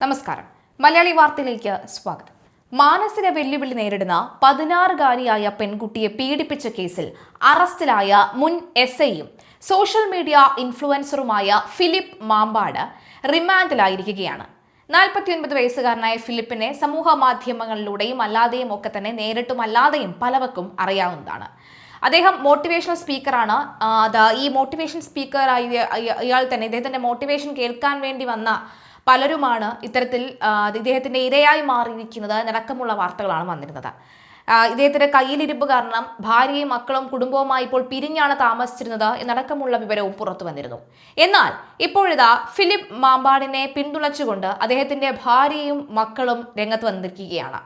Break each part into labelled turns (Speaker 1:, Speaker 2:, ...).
Speaker 1: നമസ്കാരം. മലയാളി വാർത്തയിലേക്ക് സ്വാഗതം. മാനസിക വെല്ലുവിളി നേരിടുന്ന പതിനാറുകാരിയായ പെൺകുട്ടിയെ പീഡിപ്പിച്ച കേസിൽ അറസ്റ്റിലായ മുൻ എസ് ഐയും സോഷ്യൽ മീഡിയ ഇൻഫ്ലുവൻസറുമായ ഫിലിപ്പ് മാമ്പാട് റിമാൻഡിലായിരിക്കുകയാണ്. നാൽപ്പത്തിയൊൻപത് വയസ്സുകാരനായ ഫിലിപ്പിനെ സമൂഹ മാധ്യമങ്ങളിലൂടെയും അല്ലാതെയും ഒക്കെ തന്നെ നേരിട്ടും അല്ലാതെയും പലവർക്കും അറിയാവുന്നതാണ്. അദ്ദേഹം മോട്ടിവേഷണൽ സ്പീക്കറാണ് ഈ മോട്ടിവേഷൻ സ്പീക്കറായി ഇയാൾ തന്നെ ഇദ്ദേഹത്തിന്റെ മോട്ടിവേഷൻ കേൾക്കാൻ വേണ്ടി വന്ന പലരുമാണ് ഇത്തരത്തിൽ ഇദ്ദേഹത്തിന്റെ ഇരയായി മാറിയിരിക്കുന്നത് എന്നടക്കമുള്ള വാർത്തകളാണ് വന്നിരുന്നത്. ഇദ്ദേഹത്തിന്റെ കയ്യിലിരിപ്പ് കാരണം ഭാര്യയും മക്കളും കുടുംബവുമായി ഇപ്പോൾ പിരിഞ്ഞാണ് താമസിച്ചിരുന്നത് എന്നടക്കമുള്ള വിവരവും പുറത്തു വന്നിരുന്നു. എന്നാൽ ഇപ്പോഴിതാ ഫിലിപ്പ് മാമ്പാടിനെ പിന്തുണച്ചുകൊണ്ട് അദ്ദേഹത്തിന്റെ ഭാര്യയും മക്കളും രംഗത്ത് വന്നിരിക്കുകയാണ്.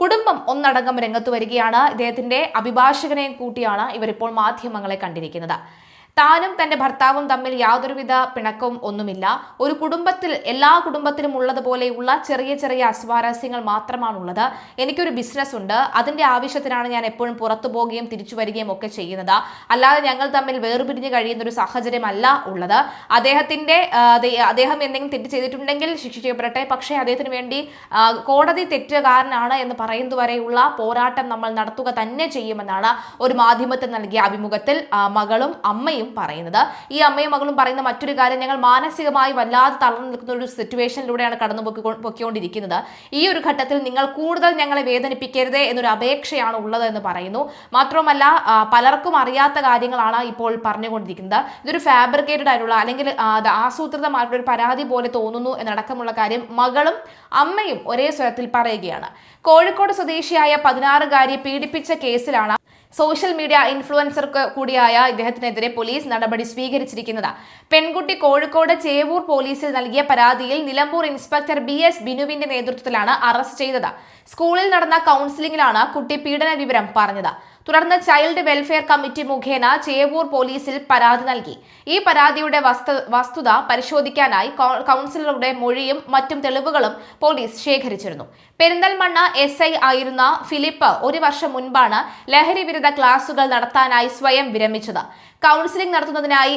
Speaker 1: കുടുംബം ഒന്നടങ്കം രംഗത്ത് വരികയാണ്. ഇദ്ദേഹത്തിന്റെ അഭിഭാഷകനെയും കൂട്ടിയാണ് ഇവരിപ്പോൾ മാധ്യമങ്ങളെ കണ്ടിരിക്കുന്നത്. താനും തന്റെ ഭർത്താവും തമ്മിൽ യാതൊരുവിധ പിണക്കവും ഒന്നുമില്ല. ഒരു കുടുംബത്തിൽ എല്ലാ കുടുംബത്തിലും ഉള്ളതുപോലെയുള്ള ചെറിയ ചെറിയ അസ്വാരസ്യങ്ങൾ മാത്രമാണുള്ളത്. എനിക്കൊരു ബിസിനസ് ഉണ്ട്. അതിന്റെ ആവശ്യത്തിനാണ് ഞാൻ എപ്പോഴും പുറത്തു പോവുകയും തിരിച്ചു വരികയും ഒക്കെ ചെയ്യുന്നത്. അല്ലാതെ ഞങ്ങൾ തമ്മിൽ വേർപിരിഞ്ഞ് കഴിയുന്ന ഒരു സാഹചര്യമല്ല ഉള്ളത്. അദ്ദേഹത്തിന്റെ അദ്ദേഹം എന്തെങ്കിലും തെറ്റ് ചെയ്തിട്ടുണ്ടെങ്കിൽ ശിക്ഷിക്കപ്പെടട്ടെ പക്ഷേ അദ്ദേഹത്തിന് വേണ്ടി കോടതി തെറ്റുകാരനാണ് എന്ന് പറയുന്നത് വരെയുള്ള പോരാട്ടം നമ്മൾ നടത്തുക തന്നെ ചെയ്യുമെന്നാണ് ഒരു മാധ്യമത്തിൽ നൽകിയ അഭിമുഖത്തിൽ മകളും അമ്മയും പറയുന്നത്. ഈ അമ്മയും മകളും പറയുന്ന മറ്റൊരു കാര്യം ഞങ്ങൾ മാനസികമായി വല്ലാതെ തളർന്നു നിൽക്കുന്ന ഒരു സിറ്റുവേഷനിലൂടെയാണ് കടന്നു പൊക്കിക്കൊണ്ടിരിക്കുന്നത്. ഈ ഒരു ഘട്ടത്തിൽ നിങ്ങൾ കൂടുതൽ ഞങ്ങളെ വേദനിപ്പിക്കരുത് എന്നൊരു അപേക്ഷയാണ് ഉള്ളത് എന്ന് പറയുന്നു. മാത്രമല്ല പലർക്കും അറിയാത്ത കാര്യങ്ങളാണ് ഇപ്പോൾ പറഞ്ഞുകൊണ്ടിരിക്കുന്നത്. ഇതൊരു ഫാബ്രിക്കേറ്റഡ് ആയിട്ടുള്ള അല്ലെങ്കിൽ ആസൂത്രിതമായിട്ടുള്ള ഒരു പരാതി പോലെ തോന്നുന്നു എന്നടക്കമുള്ള കാര്യം മകളും അമ്മയും ഒരേ സ്വരത്തിൽ പറയുകയാണ്. കോഴിക്കോട് സ്വദേശിയായ പതിനാറുകാരിയെ പീഡിപ്പിച്ച കേസിലാണ് സോഷ്യൽ മീഡിയ ഇൻഫ്ലുവൻസർ കൂടിയായ ഇദ്ദേഹത്തിനെതിരെ പോലീസ് നടപടി സ്വീകരിച്ചിരിക്കുന്നത്. പെൺകുട്ടി കോഴിക്കോട് ചേവൂർ പോലീസിൽ നൽകിയ പരാതിയിൽ നിലമ്പൂർ ഇൻസ്പെക്ടർ ബി എസ് ബിനുവിന്റെ നേതൃത്വത്തിലാണ് അറസ്റ്റ് ചെയ്തത്. സ്കൂളിൽ നടന്ന കൗൺസിലിംഗിലാണ് കുട്ടി പീഡന വിവരം പറഞ്ഞത്. തുടർന്ന് ചൈൽഡ് വെൽഫെയർ കമ്മിറ്റി മുഖേന ചേവൂർ പോലീസിൽ പരാതി നൽകി. ഈ പരാതിയുടെ വസ്തുത പരിശോധിക്കാനായി കൗൺസിലറുടെ മൊഴിയും മറ്റും തെളിവുകളും പോലീസ് ശേഖരിച്ചിരുന്നു. പെരിന്തൽമണ്ണ എസ് ഐ ആയിരുന്ന ഫിലിപ്പ് ഒരു വർഷം മുൻപാണ് ലഹരി വിരുദ്ധ ക്ലാസുകൾ നടത്താനായി സ്വയം വിരമിച്ചത്. കൗൺസിലിംഗ് നടത്തുന്നതിനായി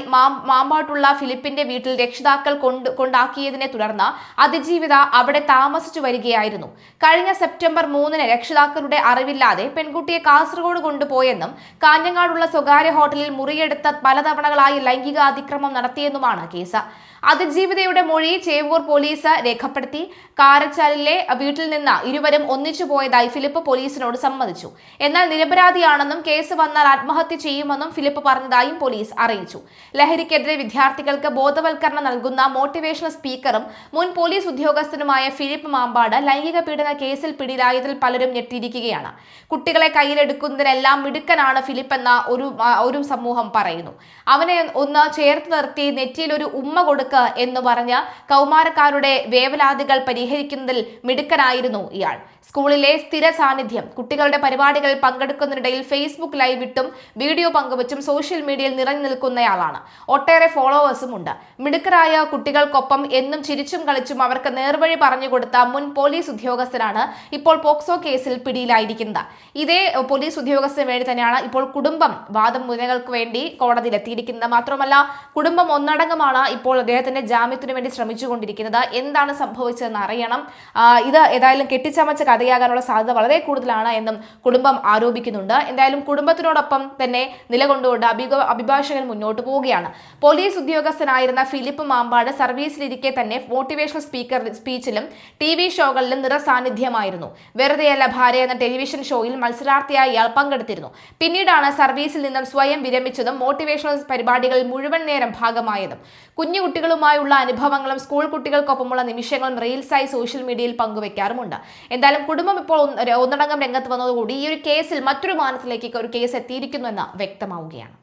Speaker 1: മാമ്പാട്ടുള്ള ഫിലിപ്പിന്റെ വീട്ടിൽ രക്ഷിതാക്കൾ കൊണ്ട് കൊണ്ടാക്കിയതിനെ തുടർന്ന് അതിജീവിത അവിടെ താമസിച്ചു വരികയായിരുന്നു. കഴിഞ്ഞ സെപ്റ്റംബർ മൂന്നിന് രക്ഷിതാക്കളുടെ അറിവില്ലാതെ പെൺകുട്ടിയെ കാസർഗോഡ് കൊണ്ടുപോയെന്നും കാഞ്ഞങ്ങാടുള്ള സ്വകാര്യ ഹോട്ടലിൽ മുറിയെടുത്ത് പലതവണകളായി ലൈംഗിക അതിക്രമം നടത്തിയെന്നുമാണ് കേസ്. അതിജീവിതയുടെ മൊഴി ചേവൂർ പോലീസ് രേഖപ്പെടുത്തി. കാരച്ചാലിലെ വീട്ടിൽ നിന്ന് ഇരുവരും ഒന്നിച്ചു പോയതായി ഫിലിപ്പ് പോലീസിനോട് സമ്മതിച്ചു. എന്നാൽ നിരപരാധിയാണെന്നും കേസ് വന്നാൽ ആത്മഹത്യ ചെയ്യുമെന്നും ഫിലിപ്പ് പറഞ്ഞതായും പോലീസ് അറിയിച്ചു. ലഹരിക്കെതിരെ വിദ്യാർത്ഥികൾക്ക് ബോധവൽക്കരണം നൽകുന്ന മോട്ടിവേഷണൽ സ്പീക്കറും മുൻ പോലീസ് ഉദ്യോഗസ്ഥനുമായ ഫിലിപ്പ് മാമ്പാട് ലൈംഗിക പീഡന കേസിൽ പിടിയിലായതിൽ പലരും ഞെട്ടിയിരിക്കുകയാണ്. കുട്ടികളെ കയ്യിലെടുക്കുന്നതിനെല്ലാം മിടുക്കനാണ് ഫിലിപ്പ് എന്ന ഒരു ഒരു സമൂഹം പറയുന്നു. അവനെ ഒന്ന് ചേർത്ത് നിർത്തി നെറ്റിയിൽ ഒരു ഉമ്മ കൊടുക്ക എന്ന് പറഞ്ഞ് കൗമാരക്കാരുടെ വേവലാതികൾ പരിഹരിക്കുന്നതിൽ മിടുക്കനായിരുന്നു ഇയാൾ. സ്കൂളിലെ സ്ഥിര സാന്നിധ്യം കുട്ടികളുടെ പരിപാടികളിൽ പങ്കെടുക്കുന്നതിനിടയിൽ ഫേസ്ബുക്ക് ലൈവ് ഇട്ടും വീഡിയോ പങ്കുവച്ചും സോഷ്യൽ മീഡിയയിൽ നിറഞ്ഞു നിൽക്കുന്നയാളാണ്. ഒട്ടേറെ ഫോളോവേഴ്സും ഉണ്ട്. മിടുക്കരായ കുട്ടികൾക്കൊപ്പം എന്നും ചിരിച്ചും കളിച്ചും അവർക്ക് നേർവഴി പറഞ്ഞുകൊടുത്ത മുൻ പോലീസ് ഉദ്യോഗസ്ഥനാണ് ഇപ്പോൾ പോക്സോ കേസിൽ പിടിയിലായിരിക്കുന്നത്. ഇതേ പോലീസ് ഉദ്യോഗസ്ഥന് വേണ്ടി തന്നെയാണ് ഇപ്പോൾ കുടുംബം വാദം വാദമുനകൾക്ക് വേണ്ടി കോടതിയിലെത്തിയിരിക്കുന്നത്. മാത്രമല്ല കുടുംബം ഒന്നടങ്കമാണ് ഇപ്പോൾ അദ്ദേഹത്തിന്റെ ജാമ്യത്തിനു വേണ്ടി ശ്രമിച്ചുകൊണ്ടിരിക്കുന്നത്. എന്താണ് സംഭവിച്ചതെന്ന് അറിയണം. ഇത് ഏതായാലും കെട്ടിച്ചമച്ച കഥയാകാനുള്ള സാധ്യത വളരെ കൂടുതലാണ് എന്നും കുടുംബം ആരോപിക്കുന്നുണ്ട്. എന്തായാലും കുടുംബത്തിനോടൊപ്പം തന്നെ നിലകൊണ്ടുകൊണ്ട് അഭിക അഭിഭാഷകൻ മുന്നോട്ട് പോവുകയാണ്. പോലീസ് ഉദ്യോഗസ്ഥനായിരുന്ന ഫിലിപ്പ് മാമ്പാട് സർവീസിലിരിക്കെ തന്നെ മോട്ടിവേഷണൽ സ്പീക്കർ സ്പീച്ചിലും ടി വി ഷോകളിലും നിറസാന്നിധ്യമായിരുന്നു. വെറുതെയല്ല ഭാര്യ എന്ന ടെലിവിഷൻ ഷോയിൽ മത്സരാർത്ഥിയായി ഇയാൾ പങ്കെടുത്തിരുന്നു. പിന്നീടാണ് സർവീസിൽ നിന്നും സ്വയം വിരമിച്ചതും മോട്ടിവേഷണൽ പരിപാടികളിൽ മുഴുവൻ നേരം ഭാഗമായതും. കുഞ്ഞു കുട്ടികളുമായുള്ള അനുഭവങ്ങളും സ്കൂൾ കുട്ടികൾക്കൊപ്പമുള്ള നിമിഷങ്ങളും റീൽസായി സോഷ്യൽ മീഡിയയിൽ പങ്കുവെക്കാറുമുണ്ട്. എന്തായാലും കുടുംബം ഇപ്പോൾ ഒന്ന് ഒന്നടങ്കം രംഗത്ത് വന്നതോടുകൂടി ഈ ഒരു കേസിൽ മറ്റൊരു മാനത്തിലേക്ക് ഒരു കേസ് എത്തിയിരിക്കുന്നു എന്ന് വ്യക്തമാവുകയാണ്.